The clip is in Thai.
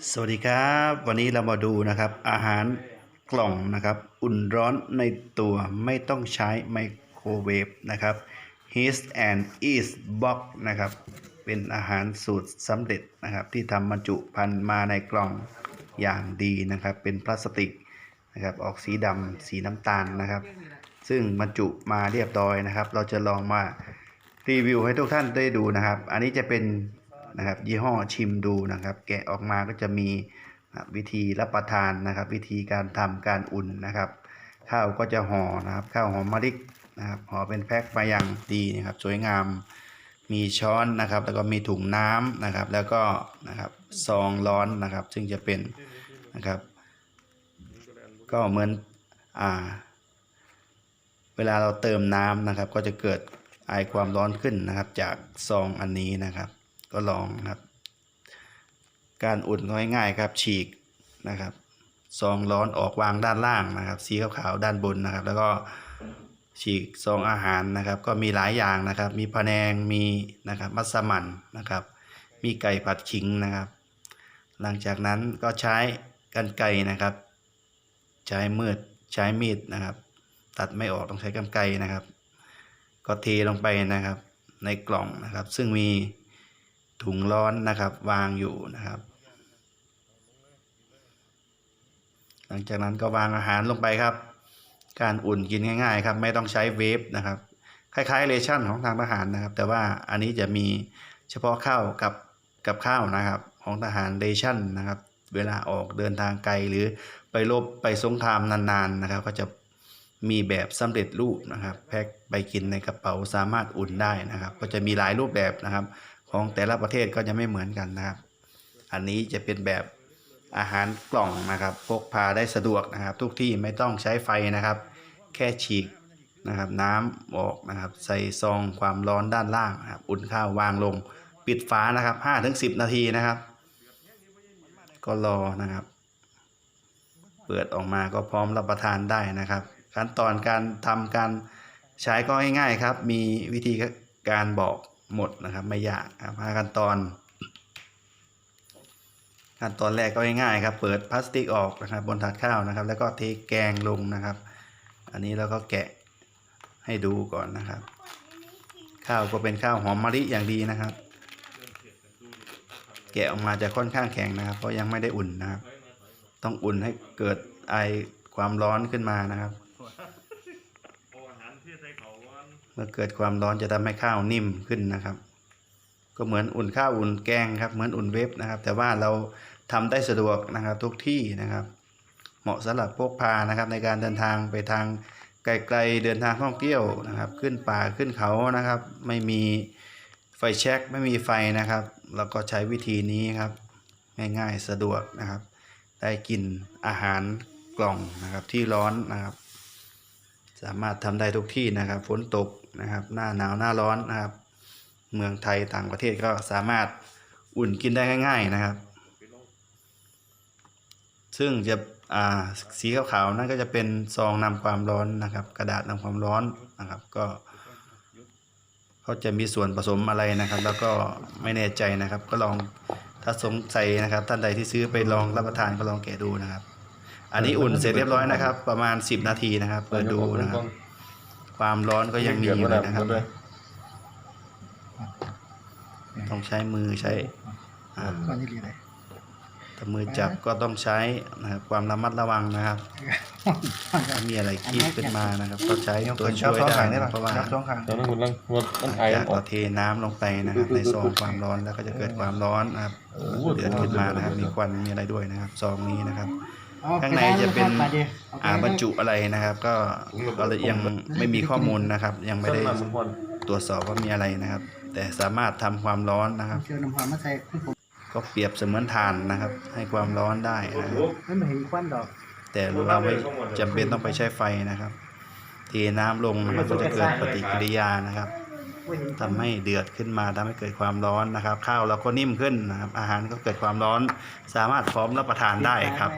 สวัสดีครับ วันนี้เรามาดูนะครับ อาหารกล่องนะครับ อุ่นร้อนในตัวไม่ต้องใช้ไมโครเวฟนะครับ His and Eat Box นะครับ เป็นอาหารสูตรสำเร็จนะครับ ที่ทำบรรจุภัณฑ์มาในกล่องอย่างดีนะครับ เป็นพลาสติกนะครับ ออกสีดำสีน้ำตาลนะครับ ซึ่งบรรจุมาเรียบร้อยนะครับ เราจะลองมารีวิวให้ทุกท่านได้ดูนะครับ อันนี้จะเป็น นะครับ ยี่ห้อชิมดูนะครับ แกะออกมาก็จะมีวิธีรับประทานนะครับ วิธีการทำการอุ่นนะครับ ข้าวก็จะห่อนะครับ ข้าวหอมมะลิกนะครับห่อเป็นแพ็คมาอย่างดีนะครับ สวยงามมีช้อนนะครับ แล้วก็มีถุงน้ำนะครับ แล้วก็นะครับซองร้อนนะครับ ซึ่งจะเป็นนะครับ ก็เหมือนอ่าเวลาเราเติมน้ำนะครับ ก็จะเกิดไอความร้อนขึ้นนะครับ จากซองอันนี้นะครับ ก็ลองครับ การอุ่นง่ายๆครับฉีกนะครับซองร้อนออกวางด้านล่างนะครับ สีขาวๆด้านบนนะครับ แล้วก็ฉีกซองอาหารนะครับ ก็มีหลายอย่างนะครับ มีพะแนงมีนะครับมัสมั่นนะครับ มีไก่ผัดขิงนะครับ หลังจากนั้นก็ใช้กันไก่นะครับ ใช้มืดใช้มีดนะครับ ตัดไม่ออกต้องใช้กรรไกรนะครับ ก็เทลงไปนะครับ ในกล่องนะครับ ซึ่งมี ถุงร้อนนะครับ วางอยู่นะครับ หลังจากนั้นก็วางอาหารลงไปครับ การอุ่นกินง่าย ๆ ครับ ไม่ต้องใช้เวฟนะครับ คล้ายๆเรชั่นของทางทหารนะครับ แต่ว่าอันนี้จะมีเฉพาะข้าวกับกับข้าวนะครับ ของทหารเรชั่นนะครับ เวลาออกเดินทางไกลหรือไปรบไปสงครามนานๆนะครับ ก็จะมีแบบสำเร็จรูปนะครับ แพ็คไปกินในกระเป๋าสามารถอุ่นได้นะครับ ก็จะมีหลายรูปแบบนะครับ ของแต่ละประเทศก็จะไม่เหมือนกันนะครับ อันนี้จะเป็นแบบอาหารกล่องนะครับพกพาได้สะดวกนะครับ ทุกที่ไม่ต้องใช้ไฟนะครับ แค่ฉีกนะครับ น้ำออกนะครับ ใส่ซองความร้อนด้านล่างนะครับ อุ่นข้าววางลง ปิดฝานะครับ5-10 นาทีนะครับ ก็รอนะครับ เปิดออกมาก็พร้อมรับประทานได้นะครับ ขั้นตอนการทำการใช้ก็ง่ายๆครับ มีวิธีการบอก หมดนะครับ ไม่ยากครับห้าขั้นตอนขั้นตอนแรกก็ง่ายๆครับ เปิดพลาสติกออกนะครับ บนถาดข้าวนะครับ แล้วก็เทแกงลงนะครับ อันนี้เราก็แกะให้ดูก่อนนะครับ ข้าวก็เป็นข้าวหอมมะลิอย่างดีนะครับ แกะออกมาจะค่อนข้างแข็งนะครับ เพราะยังไม่ได้อุ่นนะครับ ต้องอุ่นให้เกิดไอความร้อนขึ้นมานะครับ เมื่อเกิดความร้อนจะทำให้ข้าวนิ่มขึ้นนะครับ ก็เหมือนอุ่นข้าวอุ่นแกงครับเหมือนอุ่นเวฟนะครับ แต่ว่าเราทำได้สะดวกนะครับทุกที่นะครับ เหมาะสำหรับพกพานะครับ ในการเดินทางไปทางไกลๆเดินทางท่องเที่ยวนะครับ ขึ้นป่าขึ้นเขานะครับ ไม่มีไฟแช็กไม่มีไฟนะครับเราก็ใช้วิธีนี้ครับง่ายๆสะดวกนะครับ ได้กินอาหารกล่องนะครับที่ร้อนนะครับ สามารถทำได้ทุกที่นะครับฝนตก นะครับ หน้าหนาวหน้าร้อนนะครับ เมืองไทยต่างประเทศก็สามารถอุ่นกินได้ง่าย ๆนะครับ ซึ่งจะอ่าสีขาวๆนั่นก็จะเป็นซองนำความร้อนนะครับ กระดาษนำความร้อนนะครับ ก็เขาจะมีส่วนผสมอะไรนะครับ แล้วก็ไม่แน่ใจนะครับ ก็ลองถ้าสงสัยนะครับ ท่านใดที่ซื้อไปลองรับประทานก็ลองแกะดูนะครับ อันนี้อุ่นเสร็จเรียบร้อยนะครับ ประมาณ 10 นาทีนะครับ เปิดดูนะครับ ความร้อนก็ยังมีอยู่เลยนะครับ ต้องใช้มือใช้อ่าก่อนที่เรียนเลยถ้ามือจับก็ต้องใช้นะครับความระมัดระวังนะครับถ้ามีอะไรคีบขึ้นมานะครับ ก็ใช้ตัวช่วยได้นะครับเพราะว่าช่องข้างตอนนั้นคุณลังว่ามันไอจามักนออเรากเทน้ำลงไปนะครับ ในซองความร้อนแล้วก็จะเกิดความร้อนนะครับเดือดขึ้นมานะครับ มีควันมีอะไรด้วยนะครับ ซองนี้นะครับ ข้างในจะเป็นอ่าบรรจุอะไรนะครับ ก็ก็เลยยังไม่มีข้อมูลนะครับ ยังไม่ได้ต้นมันพอนตรวจสอบว่ามีอะไรนะครับ แต่สามารถทำความร้อนนะครับเชื่อน้ำหอมมาใส่คือผมก็เปรียบเสมือนถ่านนะครับ ให้ความร้อนได้นะครับไม่เห็นควันดอกแต่เราไม่จำเป็นต้องไปใช้ไฟนะครับเทน้ำลงนะครับก็จะเกิดปฏิกิริยานะครับไม่เห็นทำให้เดือดขึ้นมาทำให้เกิดความร้อนนะครับ ข้าวเราก็นิ่มขึ้นนะครับ อาหารก็เกิดความร้อน สามารถพร้อมรับประทานได้ครับ